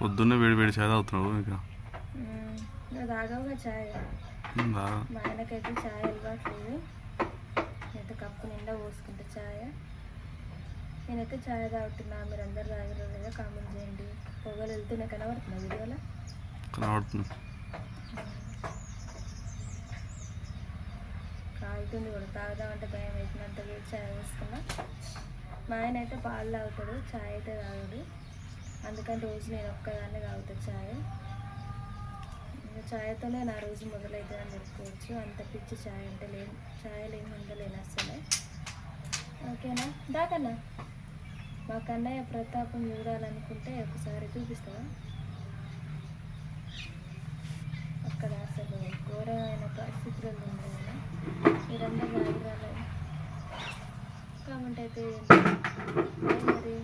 పొద్దున్నే వేడి వేడి చాయ్ తాగుతున్నావు ఇంకా? తాగవుగా చాయ్. మా ఆయనకైతే చాయ్ అలవాట్లేదు. కప్పు నిండా పోసుకుంటా చాయ్. నేనైతే చాయ్ తాగుతున్నా మీరు అందరు తాగరు లేదా కామెంట్ చేయండి. పొగలు వెళ్తూనే కనబడుతున్నా వీడియోలో? కనబడుతుంది కాలుతుంది కూడా తాగుదామంటే భయం వేడి చాయ్ మా ఆయన అయితే పాలు తాగుతాడు చాయ్ అయితే తాగడు. అందుకని రోజు నేను ఒక్కదాన్నే తాగుతా చాయ్. ఇంకా చాయ్తోనే నా రోజు మొదలవుతుందని అని చెప్పుకోవచ్చు అంత పిచ్చి చాయ్ అంటే లేదు చాయ్ లేని ఉండలేను అసలే ఓకేనా? దాకన్నా మా కన్నయ్య ప్రతాపం చూడాలనుకుంటే ఒకసారి చూపిస్తావా? అక్కడ అసలు ఘోరమైన పరిస్థితులు ఉంది కదా మీరందరూ రాదు కామెంట్ అయితే మరి?